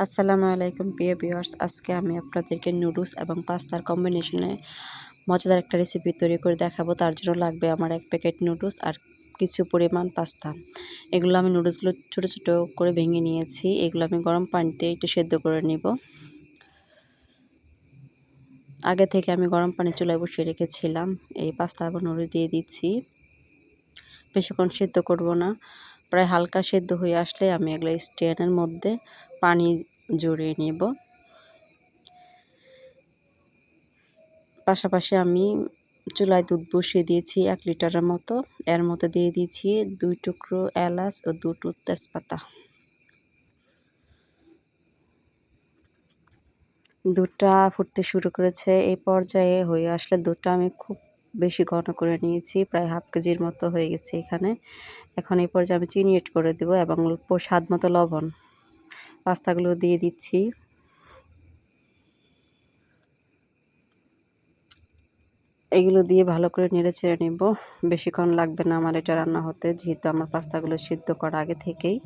আসসালামু আলাইকুম, প্রিয় ভিউয়ার্স। আজকে আমি আপনাদেরকে নুডলস এবং পাস্তার কম্বিনেশনে মজাদার একটা রেসিপি তৈরি করে দেখাবো। তার জন্য লাগবে আমার এক প্যাকেট নুডলস আর কিছু পরিমাণ পাস্তা। এগুলো আমি নুডলসগুলো ছোটো ছোটো করে ভেঙে নিয়েছি। এগুলো আমি গরম পানিতে একটু সেদ্ধ করে নিব। আগে থেকে আমি গরম পানি চুলায় বসিয়ে রেখেছিলাম। এই পাস্তা এবং নুডলস দিয়ে দিচ্ছি। বেশিক্ষণ সেদ্ধ করব না। প্রায় হালকা সেদ্ধ হয়ে আসলে আমি এগুলো স্ট্যান্ডের মধ্যে পানি জড়িয়ে নেব। পাশাপাশি আমি চুলায় দুধ বসিয়ে দিয়েছি এক লিটারের মতো। এর মধ্যে দিয়ে দিয়েছি দুই টুকরো এলাচ ও দুটো তেজপাতা। দুধটা ফুটতে শুরু করেছে এই পর্যায়ে হয়ে আসলে দুধটা আমি খুব বেশি ঘন করে নিয়েছি, প্রায় হাফ কেজির মতো হয়ে গেছে এখানে। এখন এই পর্যায়ে আমি চিনি এড করে দেবো এবং স্বাদ মতো লবণ। পাস্তাগুলো দিয়ে দিচ্ছি। এগুলো দিয়ে ভালো করে নেড়ে ছেড়ে নেব। বেশিক্ষণ লাগবে না আমার এটা রান্না হতে, যেহেতু আমার পাস্তাগুলো সিদ্ধ করা আগে থেকেই।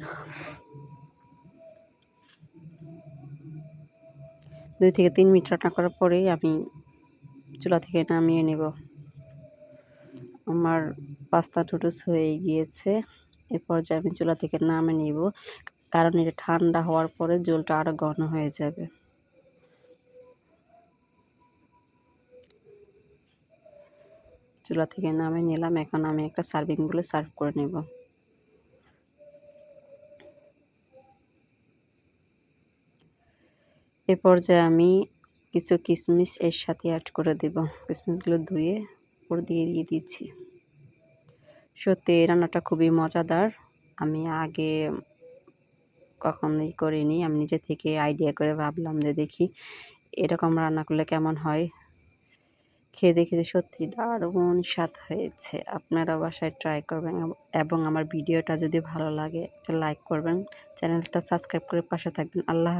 দুই থেকে তিন মিনিট রান্না করার পরেই আমি চুলা থেকে নামিয়ে নেব। আমার পাস্তা নুডলস হয়ে গিয়েছে। এ পর্যায়ে আমি চুলা থেকে নামে নিব। কারণ এটা ঠান্ডা হওয়ার পরে জলটা আরও ঘন হয়ে যাবে। চুলা থেকে নামে নিলাম। এখন আমি একটা সার্ভিংগুলো সার্ভ করে নেব। এ পর্যায়ে আমি কিছু কিশমিশ এর সাথে অ্যাড করে দেব। কিশমিশগুলো ধুয়ে উপর দিয়ে দিয়ে দিচ্ছি। সত্যি, এই রান্নাটা খুবই মজাদার। আমি আগে কখনোই করিনি। আমি নিজে থেকে আইডিয়া করে ভাবলাম যে দেখি এরকম রান্না করলে কেমন হয়। খেয়ে দেখি যে সত্যি দারুণ স্বাদ হয়েছে। আপনারা বাসায় ট্রাই করবেন এবং আমার ভিডিওটা যদি ভালো লাগে, একটা লাইক করবেন। চ্যানেলটা সাবস্ক্রাইব করে পাশে থাকবেন। আল্লাহ